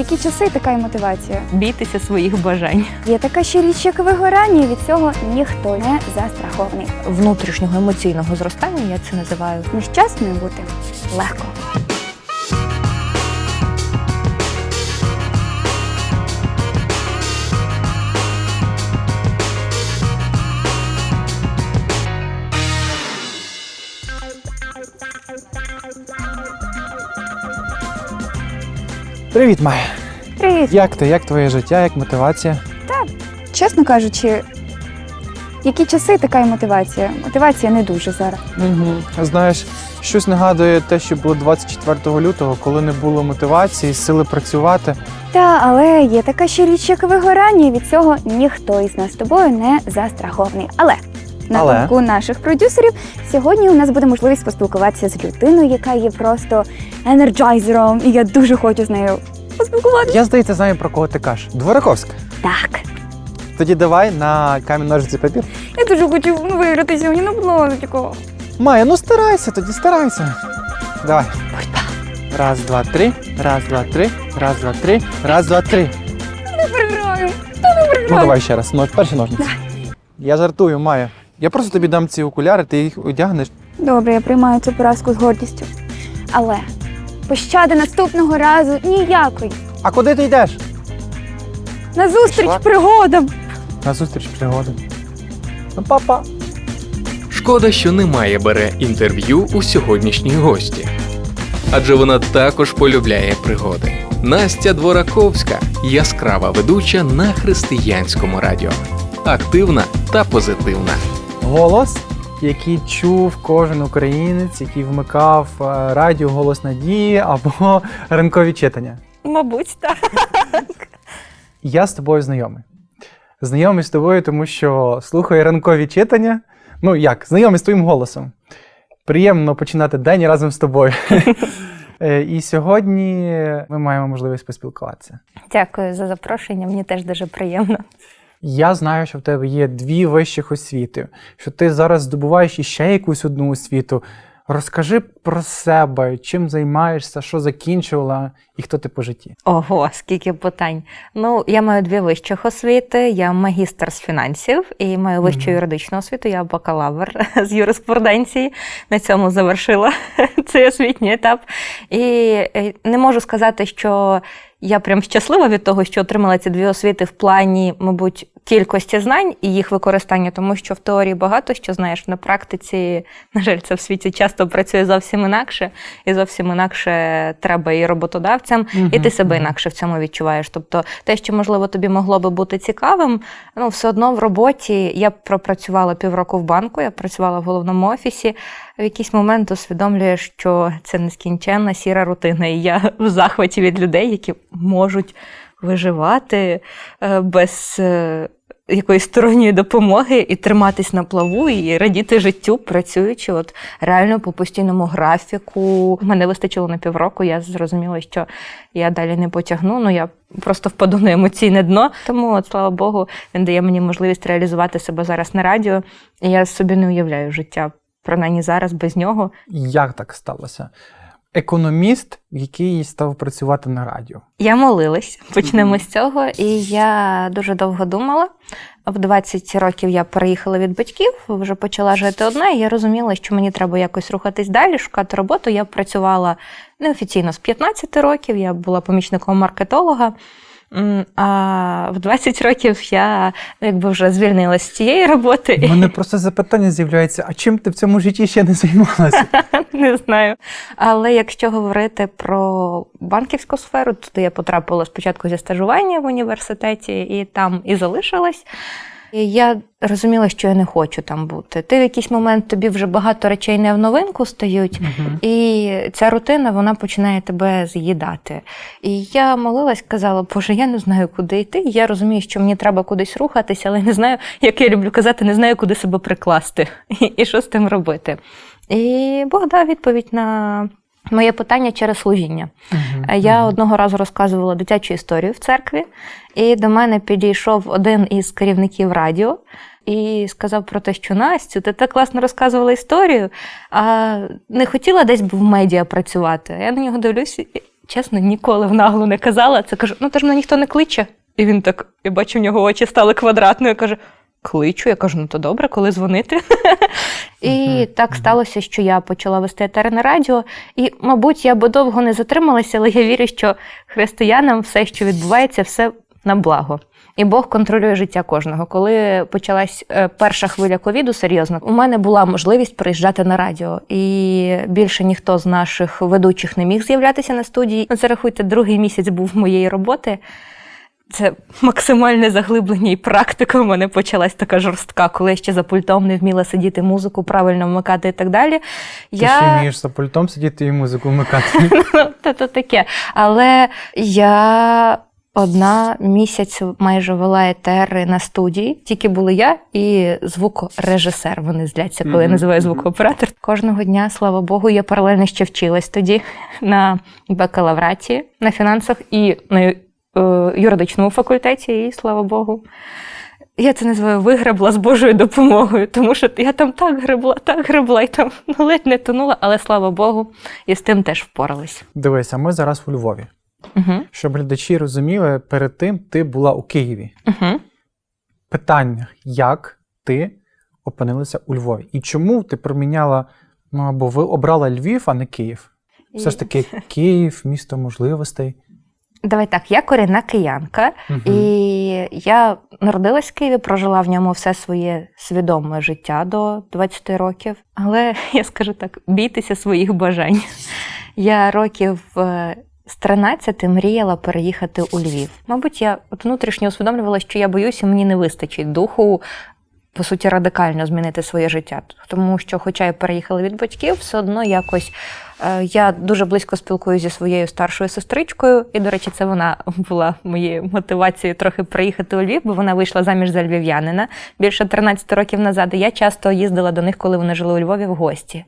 Які часи, така й мотивація. Бійтеся своїх бажань. Є така ще річ, як вигорання, і від цього ніхто не застрахований. Внутрішнього емоційного зростання я це називаю. Нещасною бути легко. Привіт, Майя. Привіт! Як ти? Як твоє життя? Як мотивація? Чесно кажучи, які часи, така й мотивація. Мотивація не дуже зараз. Угу. Знаєш, щось нагадує те, що було 24 лютого, коли не було мотивації, сили працювати. Та, але є така ще річ, як вигорання, і від цього ніхто із нас з тобою не застрахований. Але на Але? думку наших продюсерів, сьогодні у нас буде можливість поспілкуватися з людиною, яка є просто енерджайзером, і я дуже хочу з нею поспілкуватися. Я, здається, знаю, про кого ти кажеш. Двораковська. Так, Тоді давай на камінь ножиці папір. я дуже хочу виграти сьогодні на блозочку. Майя, ну старайся тоді, старайся. Давай. Раз, два, три. Раз, два, три. Раз, два, три. Раз, два, три. Не програю. Не Ну давай ще раз. Ну, перші ножниці. Я жартую, Майя. Я просто тобі дам ці окуляри, ти їх одягнеш. Добре, я приймаю цю поразку з гордістю. Але пощади наступного разу ніякої. А куди ти йдеш? На зустріч Пішла? пригодам. На зустріч пригоди. Ну, папа. Шкода, що немає бере інтерв'ю у сьогоднішній гості. Адже вона також полюбляє пригоди. Настя Двораковська яскрава ведуча на християнському радіо. Активна та позитивна. Голос, який чув кожен українець, який вмикав е, радіо Голос Надії або ранкові читання. Мабуть, так. Я з тобою знайомий. Знайомий з тобою, тому що слухаю ранкові читання. Ну як, знайомий з твоїм голосом. Приємно починати день разом з тобою. Е, І сьогодні ми маємо можливість поспілкуватися. Дякую за запрошення. Мені теж дуже приємно. Я знаю, що в тебе є дві вищих освіти, що ти зараз здобуваєш іще якусь одну освіту. Розкажи про себе, чим займаєшся, що закінчувала і хто ти по житті. Ого, скільки питань. Ну, я маю дві вищих освіти. Я магістр з фінансів і маю вищу Мгм. юридичну освіту. Я бакалавр з юриспруденції. На цьому завершила цей освітній етап. І е, не можу сказати, що я прям щаслива від того, що отримала ці дві освіти в плані, мабуть, кількості знань і їх використання, тому що в теорії багато що знаєш, на практиці, на жаль, це в світі часто працює зовсім інакше, і зовсім інакше треба і роботодавцям, і ти себе інакше в цьому відчуваєш. Тобто, те, що можливо тобі могло би бути цікавим, ну все одно в роботі я пропрацювала півроку в банку, я працювала в головному офісі. В якийсь момент усвідомлюєш, що це нескінченна сіра рутина, і я в захваті від людей, які можуть виживати е, без е, якоїсь сторонньої допомоги і триматись на плаву, і радіти життю, працюючи от реально по постійному графіку. Мене вистачило на півроку. Я зрозуміла, що я далі не потягну. Ну я просто впаду на емоційне дно. Тому, от, слава Богу, він дає мені можливість реалізувати себе зараз на радіо. І я собі не уявляю життя. Принаймні зараз без нього. Як так сталося? Економіст, який став працювати на радіо. Я молилась, почнемо з цього. І я дуже довго думала. В 20 років я переїхала від батьків, вже почала жити одна, і я розуміла, що мені треба якось рухатись далі, шукати роботу. Я працювала неофіційно з 15 років, я була помічником маркетолога. А в 20 років я якби вже звільнилася з цієї роботи. У мене просто запитання з'являється: а чим ти в цьому житті ще не займалася? Не знаю. Але якщо говорити про банківську сферу, туди я потрапила спочатку зі стажування в університеті і там і залишилась. І я розуміла, що я не хочу там бути. Ти в якийсь момент тобі вже багато речей не в новинку стають, Мгм. і ця рутина вона починає тебе з'їдати. І я молилась, казала, Боже, я не знаю, куди йти. Я розумію, що мені треба кудись рухатися, але не знаю, як я люблю казати, не знаю, куди себе прикласти і, і що з тим робити. І Бог дав відповідь на моє питання через служіння. Е, Я одного разу розказувала дитячу історію в церкві, і до мене підійшов один із керівників радіо і сказав про те, що Настю, ти так класно розказувала історію, а не хотіла десь б в медіа працювати. Я на нього дивлюся. і чесно, ніколи в наглу не казала. Це кажу, ну то ж мене ніхто не кличе. І він так, я бачу, в нього очі стали квадратною. Каже: кличу. Я кажу, ну то добре, коли дзвонити. І так сталося, що я почала вести етери на радіо. І, мабуть, я би довго не затрималася, але я вірю, що християнам все, що відбувається, все на благо. І Бог контролює життя кожного. Коли почалась е, перша хвиля ковіду, серйозно, у мене була можливість приїжджати на радіо, і більше ніхто з наших ведучих не міг з'являтися на студії. Це рахуйте, другий місяць був моєї роботи. Це максимальне заглиблення і практика в мене почалась така жорстка, коли я ще за пультом не вміла сидіти музику, правильно вмикати і так далі. Ти ще вмієш за пультом сидіти і музику вмикати. Ну, то, таке. Але я одна місяць майже вела етери на студії. Тільки були я і звукорежисер. Вони зляться, коли я називаю звукооператор. Кожного дня, слава Богу, я паралельно ще вчилась тоді на бакалавраті, на фінансах і на юридичному факультеті, і слава Богу. Я це називаю вигребла з Божою допомогою, тому що я там так гребла, так гребла, і там ну, ледь не тонула, але слава Богу, і з тим теж впоралась. Дивись, а ми зараз у Львові. Угу. Щоб глядачі розуміли, перед тим ти була у Києві. Угу. Питання, як ти опинилася у Львові? І чому ти проміняла, ну або ви обрала Львів, а не Київ? Все ж таки, Київ, місто можливостей. Давай так, я корінна киянка, Мгм. і я народилась в Києві, прожила в ньому все своє свідоме життя до 20 років. Але я скажу так: бійтеся своїх бажань. Я років е, з 13 мріяла переїхати у Львів. Мабуть, я от внутрішньо усвідомлювала, що я боюся, мені не вистачить духу. По суті, радикально змінити своє життя. Тому що, хоча я переїхала від батьків, все одно якось я дуже близько спілкуюся зі своєю старшою сестричкою. І, до речі, це вона була моєю мотивацією трохи приїхати у Львів, бо вона вийшла заміж за львів'янина більше 13 років назад. І я часто їздила до них, коли вони жили у Львові в гості.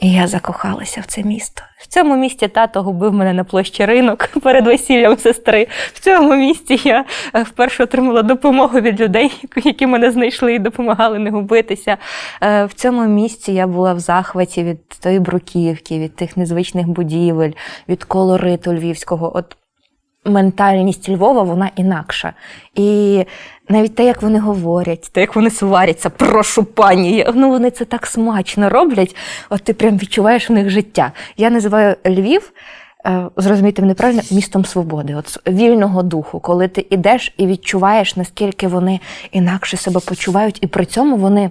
І я закохалася в це місто. В цьому місті тато губив мене на площі ринок перед весіллям сестри. В цьому місті я е, вперше отримала допомогу від людей, які мене знайшли і допомагали не губитися. Е, В цьому місці я була в захваті від тої бруківки, від тих незвичних будівель, від колориту львівського. От ментальність Львова вона інакша. І навіть те, як вони говорять, те, як вони сваряться, прошу пані, ну вони це так смачно роблять. От ти прям відчуваєш в них життя. Я називаю Львів. е, Зрозумійте мене правильно, містом свободи, от вільного духу, коли ти ідеш і відчуваєш, наскільки вони інакше себе почувають, і при цьому вони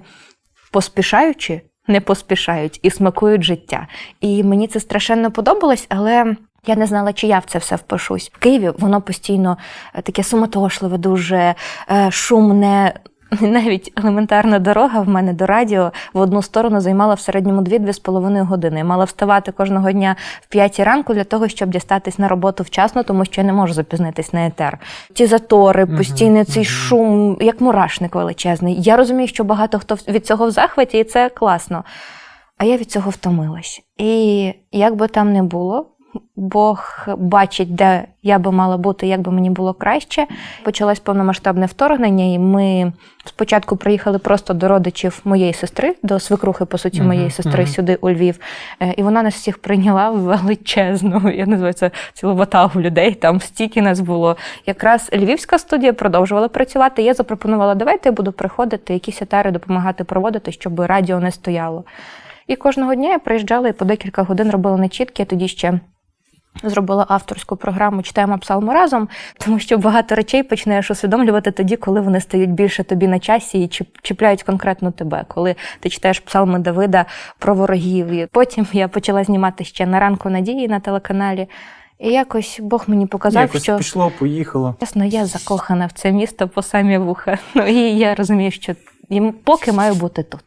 поспішаючи, не поспішають і смакують життя. І мені це страшенно подобалось, але. Я не знала, чи я в це все впишусь. В Києві воно постійно е, таке суматошливе, дуже е, шумне. Навіть елементарна дорога в мене до радіо в одну сторону займала в середньому 2-2,5 години. Я мала вставати кожного дня в 5 ранку для того, щоб дістатись на роботу вчасно, тому що я не можу запізнитись на етер. Ті затори, постійний цей шум, як мурашник величезний. Я розумію, що багато хто від цього в захваті, і це класно. А я від цього втомилась. І як би там не було, Бог бачить, де я би мала бути, як би мені було краще. Почалось повномасштабне вторгнення, і ми спочатку приїхали просто до родичів моєї сестри, до свекрухи, по суті, моєї сестри сюди у Львів. Е, І вона нас всіх прийняла величезну, я називаю це цілу ватагу людей. Там стільки нас було. Якраз львівська студія продовжувала працювати. Я запропонувала, давайте я буду приходити, якісь етери допомагати проводити, щоб радіо не стояло. І кожного дня я приїжджала і по декілька годин робила начітки. Я тоді ще зробила авторську програму Читаємо псалму разом, тому що багато речей починаєш усвідомлювати тоді, коли вони стають більше тобі на часі і чіп- чіпляють конкретно тебе. Коли ти читаєш псалми Давида про ворогів. І потім я почала знімати ще на ранку надії на телеканалі. І якось Бог мені показав, Якось що пішло, поїхало. Чесно, я закохана в це місто по самі вуха. Ну і я розумію, що їм поки маю бути тут.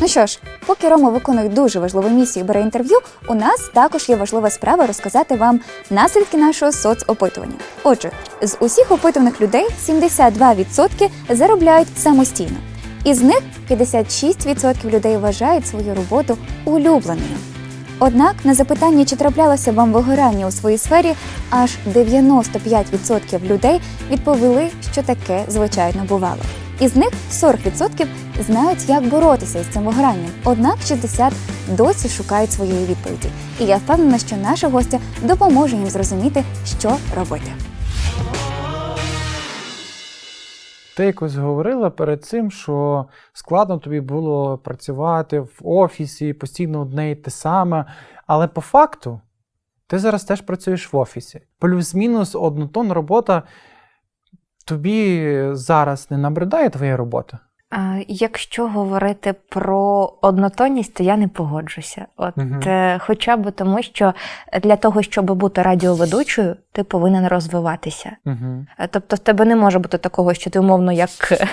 Ну що ж, поки Рома виконує дуже важливу місію і бере інтерв'ю, у нас також є важлива справа розказати вам наслідки нашого соцопитування. Отже, з усіх опитуваних людей 72% заробляють самостійно. Із них 56% людей вважають свою роботу улюбленою. Однак на запитання, чи траплялося вам вигорання у своїй сфері, аж 95% людей відповіли, що таке звичайно бувало. Із них 40% знають, як боротися із цим вигоранням. Однак 60% досі шукають своєї відповіді. І я впевнена, що наша гостя допоможе їм зрозуміти, що робити. Ти якось говорила перед цим, що складно тобі було працювати в офісі, постійно одне й те саме. Але по факту ти зараз теж працюєш в офісі. Плюс-мінус однотонна робота. Тобі зараз не набридає твоя робота? Якщо говорити про однотонність, то я не погоджуся. От е, хоча б тому, що для того, щоб бути радіоведучою, ти повинен розвиватися. Угу. Тобто в тебе не може бути такого, що ти умовно як е,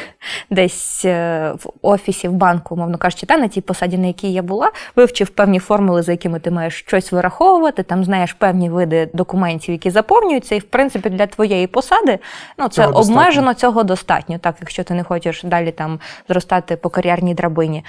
десь в офісі, в банку, умовно кажучи, та на тій посаді, на якій я була, вивчив певні формули, за якими ти маєш щось вираховувати, там знаєш певні види документів, які заповнюються, і в принципі для твоєї посади ну це Цього достатньо. обмежено, цього достатньо, так якщо ти не хочеш далі там зростати по кар'єрній драбині.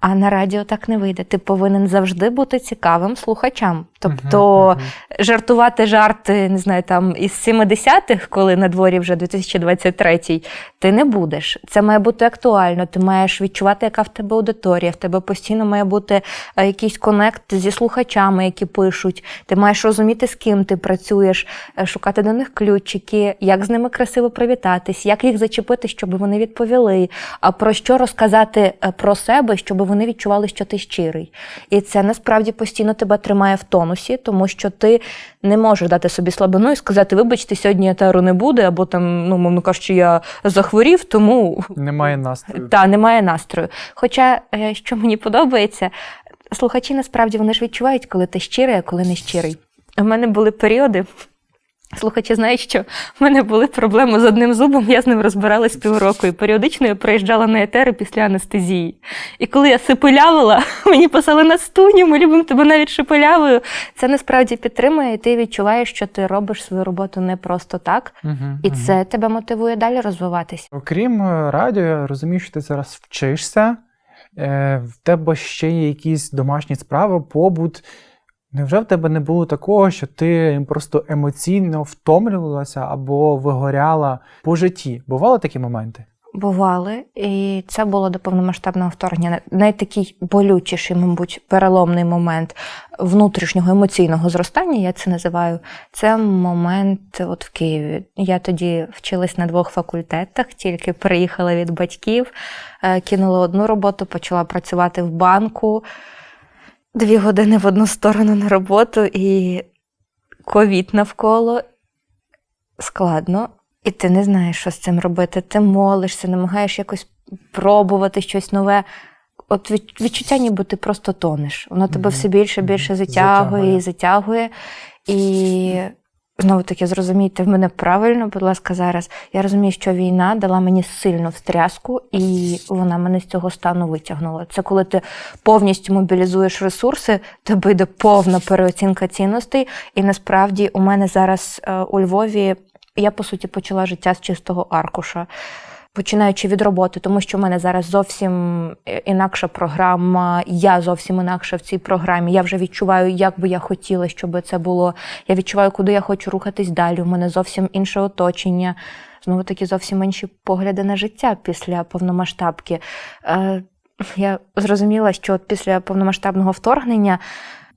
А на радіо так не вийде. Ти повинен завжди бути цікавим слухачам. Тобто жартувати жарти, не знаю, там із 70-х, коли на дворі вже 2023, ти не будеш. Це має бути актуально. Ти маєш відчувати, яка в тебе аудиторія. В тебе постійно має бути е, якийсь конект зі слухачами, які пишуть. Ти маєш розуміти, з ким ти працюєш, е, шукати до них ключики, як з ними красиво привітатись, як їх зачепити, щоб вони відповіли. А про що розказати е, про себе, щоб вони відчували, що ти щирий. І це насправді постійно тебе тримає в тонусі, тому що ти не можеш дати собі слабину і сказати, вибачте, сьогодні етеру не буде, або там, ну, мовно кажучи, я захворів, тому Немає настрою. та немає настрою. Хоча, е, що мені подобається, слухачі насправді вони ж відчувають, коли ти щирий, а коли не щирий. У мене були періоди. Слухачі знають, що в мене були проблеми з одним зубом, я з ним розбиралась півроку, і періодично я приїжджала на етери після анестезії. І коли я сипелявила, мені писали на стуні, ми любимо тебе навіть шепелявою. Це насправді підтримує, і ти відчуваєш, що ти робиш свою роботу не просто так, Мгм, і це тебе мотивує далі розвиватись. Окрім е, радіо, я розумію, що ти зараз вчишся, е, в тебе ще є якісь домашні справи, побут. Невже в тебе не було такого, що ти просто емоційно втомлювалася або вигоряла по житті? Бували такі моменти? Бували, і це було до повномасштабного вторгнення. Найтакий болючіший, мабуть, переломний момент внутрішнього емоційного зростання, я це називаю. Це момент от в Києві. Я тоді вчилась на двох факультетах, тільки приїхала від батьків, е, кинула одну роботу, почала працювати в банку. Дві години в одну сторону на роботу і ковід навколо. Складно. І ти не знаєш, що з цим робити. Ти молишся, намагаєш якось пробувати щось нове. От відчуття, ніби ти просто тонеш. Воно тебе все більше більше затягує і Затягує. затягує. І знову таки зрозумійте мене правильно, будь ласка, зараз. Я розумію, що війна дала мені сильну встряску, і вона мене з цього стану витягнула. Це коли ти повністю мобілізуєш ресурси, тебе йде повна переоцінка цінностей. І насправді у мене зараз е, у Львові я по суті почала життя з чистого аркуша. Починаючи від роботи, тому що в мене зараз зовсім е, інакша програма, я зовсім інакша в цій програмі. Я вже відчуваю, як би я хотіла, щоб це було. Я відчуваю, куди я хочу рухатись далі. У мене зовсім інше оточення, знову таки зовсім інші погляди на життя після повномасштабки. Е, я зрозуміла, що після повномасштабного вторгнення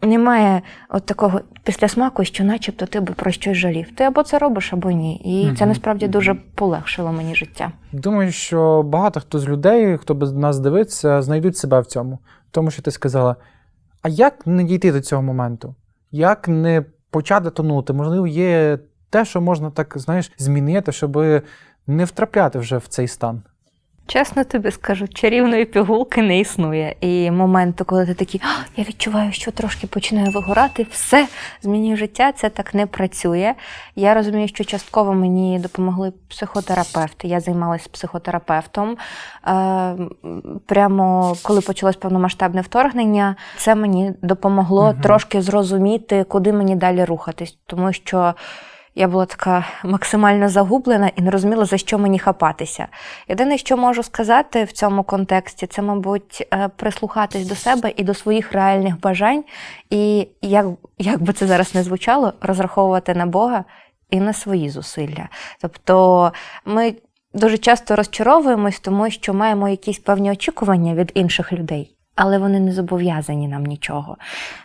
немає от такого післясмаку, що начебто ти би про щось жалів. Ти або це робиш, або ні. І це насправді дуже полегшило мені життя. Думаю, що багато хто з людей, хто без нас дивиться, знайдуть себе в цьому. Тому що ти сказала: а як не дійти до цього моменту? Як не почати тонути? Можливо, є те, що можна так, знаєш, змінити, щоб не втрапляти вже в цей стан. Чесно тобі скажу, чарівної пігулки не існує. І моменту, коли ти такий, «А, я відчуваю, що трошки починаю вигорати, все змінює життя, це так не працює. Я розумію, що частково мені допомогли психотерапевти. Я займалася психотерапевтом. Е, прямо коли почалось повномасштабне вторгнення, це мені допомогло Мгм. трошки зрозуміти, куди мені далі рухатись, тому що. Я була така максимально загублена і не розуміла, за що мені хапатися. Єдине, що можу сказати в цьому контексті, це, мабуть, е, прислухатись до себе і до своїх реальних бажань, і як, як би це зараз не звучало, розраховувати на Бога і на свої зусилля. Тобто ми дуже часто розчаровуємось, тому що маємо якісь певні очікування від інших людей. Але вони не зобов'язані нам нічого.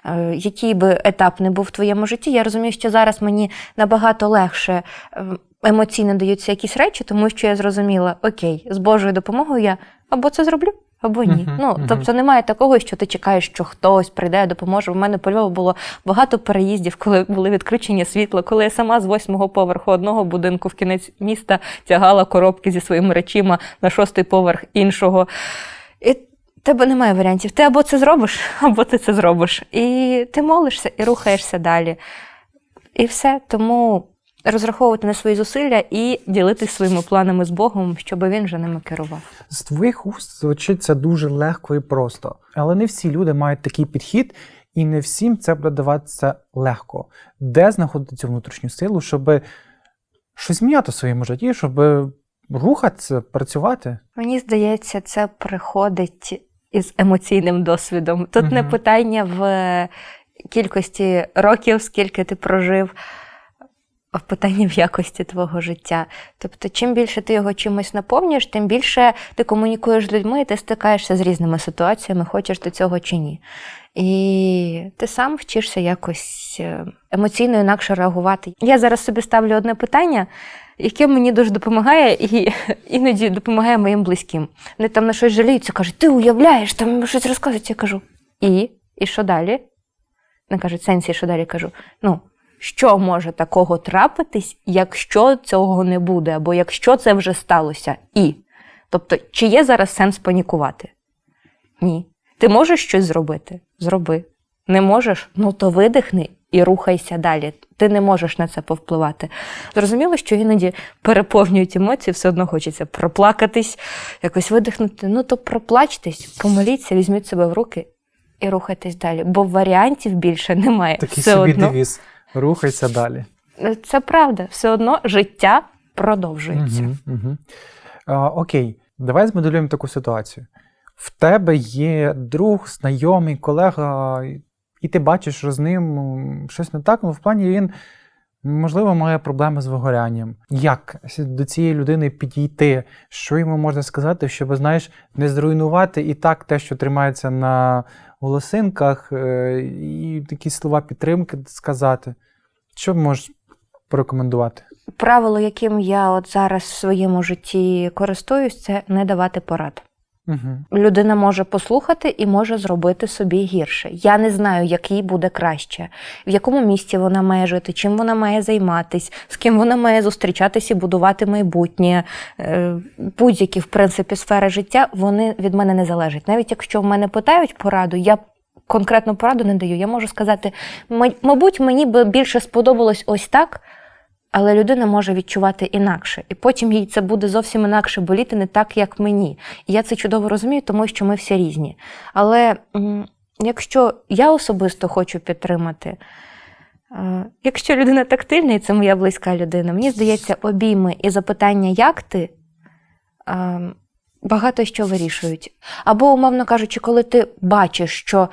Е, Який би етап не був в твоєму житті, я розумію, що зараз мені набагато легше е, емоційно даються якісь речі, тому що я зрозуміла, окей, з Божою допомогою я або це зроблю, або ні. Мгм, ну, мгм. тобто немає такого, що ти чекаєш, що хтось прийде, допоможе. У мене по Львову було багато переїздів, коли були відключення світла, коли я сама з восьмого поверху одного будинку в кінець міста тягала коробки зі своїми речима на шостий поверх іншого. Тебе немає варіантів. Ти або це зробиш, або ти це зробиш. І ти молишся і рухаєшся далі. І все. Тому розраховувати на свої зусилля і ділитись своїми планами з Богом, щоб він вже ними керував. З твоїх уст звучить це дуже легко і просто. Але не всі люди мають такий підхід, і не всім це буде даватися легко. Де знаходити цю внутрішню силу, щоб щось міняти в своєму житті, щоб рухатися, працювати? Мені здається, це приходить із емоційним досвідом. Тут не питання в кількості років, скільки ти прожив, в якості твого життя. Тобто, чим більше ти його чимось наповнюєш, тим більше ти комунікуєш з людьми, і ти стикаєшся з різними ситуаціями, хочеш ти цього чи ні. І ти сам вчишся якось е, емоційно інакше реагувати. Я зараз собі ставлю одне питання, яке мені дуже допомагає і іноді допомагає моїм близьким. Вони там на щось жаліються, кажуть, ти уявляєш, там щось розказують. Я кажу, і? І що далі? Вони кажуть, сенсі, що далі кажу. Ну, що може такого трапитись, якщо цього не буде, або якщо це вже сталося? І. Тобто, чи є зараз сенс панікувати? Ні. Ти можеш щось зробити? Зроби. Не можеш? Ну то видихни і рухайся далі. Ти не можеш на це повпливати. Зрозуміло, що іноді переповнюють емоції, все одно хочеться проплакатись, якось видихнути. Ну то проплачтесь, помоліться, візьміть себе в руки і рухайтесь далі. Бо варіантів більше немає. Такий все собі одно. девіз. Рухайся далі. Це правда, все одно життя продовжується. Угу, угу. А, окей, давай змоделюємо таку ситуацію. В тебе є друг, знайомий, колега, і ти бачиш, що з ним щось не так, ну в плані він, можливо, має проблеми з вигорянням. Як до цієї людини підійти? Що йому можна сказати, щоб, знаєш, не зруйнувати і так те, що тримається на волосинках, е, і такі слова підтримки сказати? Що можеш порекомендувати? Правило, яким я от зараз в своєму житті користуюсь, це не давати порад. Угу. Людина може послухати і може зробити собі гірше. Я не знаю, як їй буде краще, в якому місці вона має жити, чим вона має займатись, з ким вона має зустрічатись і будувати майбутнє. Е, Будь-які, в принципі, сфери життя вони від мене не залежать. Навіть якщо в мене питають пораду, я конкретну пораду не даю. Я можу сказати, мабуть, мені би більше сподобалось ось так. Але людина може відчувати інакше, і потім їй це буде зовсім інакше боліти, не так, як мені. І я це чудово розумію, тому що ми всі різні. Але якщо я особисто хочу підтримати, е, якщо людина тактильна, і це моя близька людина, мені здається, обійми і запитання, як ти, е, багато що вирішують. Або, умовно кажучи, коли ти бачиш, що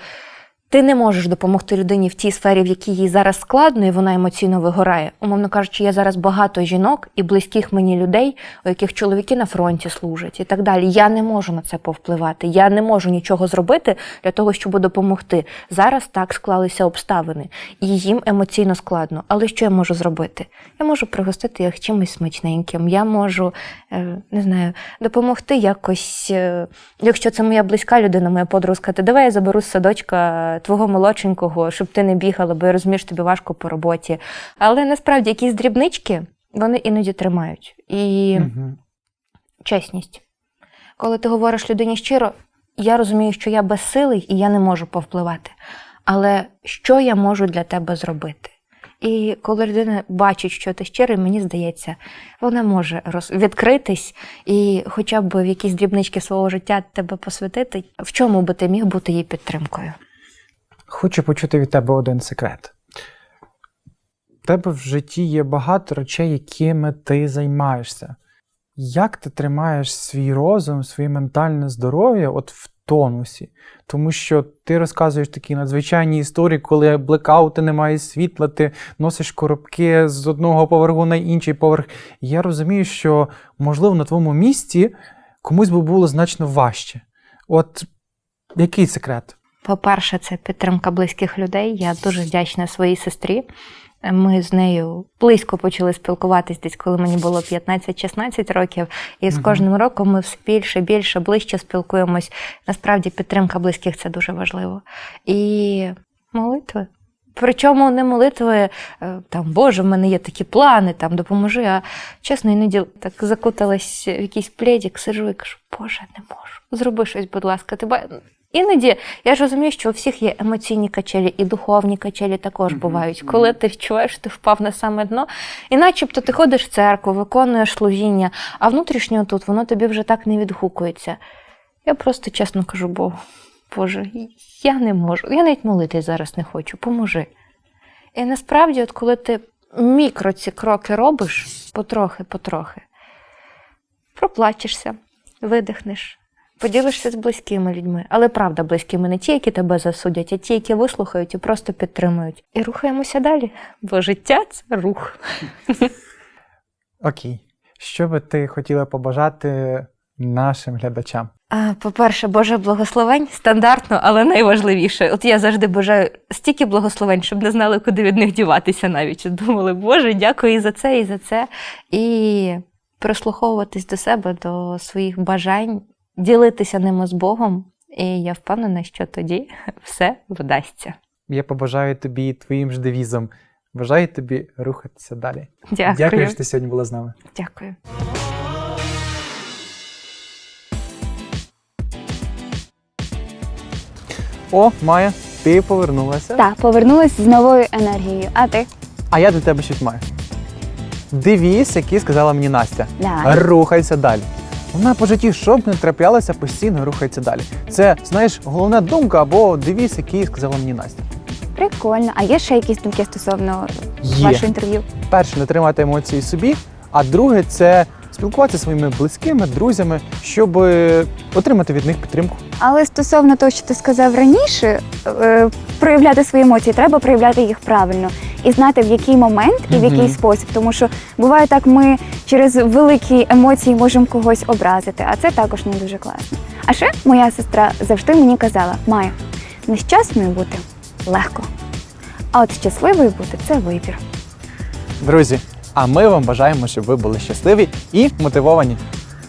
ти не можеш допомогти людині в тій сфері, в якій їй зараз складно, і вона емоційно вигорає. Умовно кажучи, є зараз багато жінок і близьких мені людей, у яких чоловіки на фронті служать і так далі. Я не можу на це повпливати. Я не можу нічого зробити для того, щоб допомогти. Зараз так склалися обставини, і їм емоційно складно. Але що я можу зробити? Я можу пригостити їх чимось смачненьким. Я можу е, не знаю, допомогти якось, е, якщо це моя близька людина, моя подруга, сказати, давай я заберу з садочка твого молодшенького, щоб ти не бігала, бо я розумію, що тобі важко по роботі. Але насправді якісь дрібнички вони іноді тримають. І Угу. чесність. Коли ти говориш людині щиро, я розумію, що я безсилий і я не можу повпливати. Але що я можу для тебе зробити? І коли людина бачить, що ти щирий, мені здається, вона може роз... відкритись і хоча б в якісь дрібнички свого життя тебе посвятити, в чому би ти міг бути її підтримкою. Хочу почути від тебе один секрет. У тебе в житті є багато речей, якими ти займаєшся. Як ти тримаєш свій розум, своє ментальне здоров'я от в тонусі. Тому що ти розказуєш такі надзвичайні історії, коли блекаути немає світла, ти носиш коробки з одного поверху на інший поверх. Я розумію, що, можливо, на твоєму місці комусь би було значно важче. От який секрет? По-перше, це підтримка близьких людей. Я дуже вдячна своїй сестрі. Ми з нею близько почали спілкуватись десь, коли мені було 15-16 років. І з кожним роком ми все більше, більше, ближче спілкуємось. Насправді підтримка близьких це дуже важливо. І молитви. Причому не молитви, е, там, Боже, в мене є такі плани, там, допоможи. А чесно, іноді так закуталась в якийсь пледік, сижу і кажу, Боже, не можу. Зроби щось, будь ласка. Ти Іноді я ж розумію, що у всіх є емоційні качелі і духовні качелі також бувають. Коли ти відчуваєш, що ти впав на саме дно, і начебто ти ходиш в церкву, виконуєш служіння, а внутрішньо тут воно тобі вже так не відгукується. Я просто чесно кажу Богу, Боже, я не можу. Я навіть молитись зараз не хочу, поможи. І насправді, от коли ти мікро ці кроки робиш, потрохи, потрохи, проплачешся, видихнеш, поділишся з близькими людьми. Але правда, близькими не ті, які тебе засудять, а ті, які вислухають і просто підтримують. І рухаємося далі, бо життя це рух. Окей. Що би ти хотіла побажати нашим глядачам? А, По-перше, Боже благословень стандартно, але найважливіше. От я завжди бажаю стільки благословень, щоб не знали, куди від них діватися навіть. Думали, Боже, дякую і за це, і за це. І прислуховуватись до себе, до своїх бажань, ділитися ними з Богом. І я впевнена, що тоді все вдасться. Я побажаю тобі твоїм ж девізом. Бажаю тобі рухатися далі. Дякую. Дякую, що ти сьогодні була з нами. Дякую. О, Майя, ти повернулася. Так, повернулась з новою енергією. А ти? А я для тебе щось маю. Девіз, який сказала мені Настя. Давай. Рухайся далі. Вона по житті, щоб не траплялося, постійно рухається далі. Це, знаєш, головна думка або девіз, який сказала мені Настя. Прикольно. А є ще якісь думки стосовно Є. вашого інтерв'ю? Перше, не тримати емоції собі, а друге це спілкуватися зі своїми близькими, друзями, щоб е, отримати від них підтримку. Але стосовно того, що ти сказав раніше, е, проявляти свої емоції, треба проявляти їх правильно і знати, в який момент і в Мгм. який спосіб. Тому що буває так, ми через великі емоції можемо когось образити, а це також не дуже класно. А ще моя сестра завжди мені казала: Майя, нещасною бути легко. А от щасливою бути це вибір. Друзі, а ми вам бажаємо, щоб ви були щасливі і мотивовані.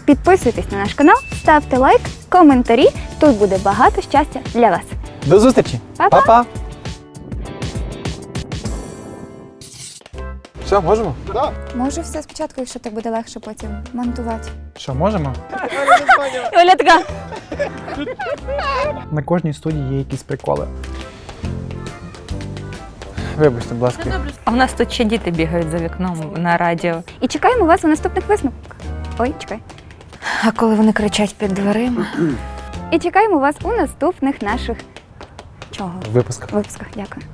Підписуйтесь на наш канал, ставте лайк, коментарі. Тут буде багато щастя для вас. До зустрічі! Па-па! Па-па! Все, можемо? Може, все спочатку, якщо так буде легше потім монтувати. Що, можемо? Оля така. На кожній студії є якісь приколи. Вибачте, будь ласка. А в нас тут ще діти бігають за вікном на радіо. І чекаємо вас у наступних висновках. Ой, чекай. А коли вони кричать під дверима. І чекаємо вас у наступних наших чого? Випусках. Випусках. Дякую.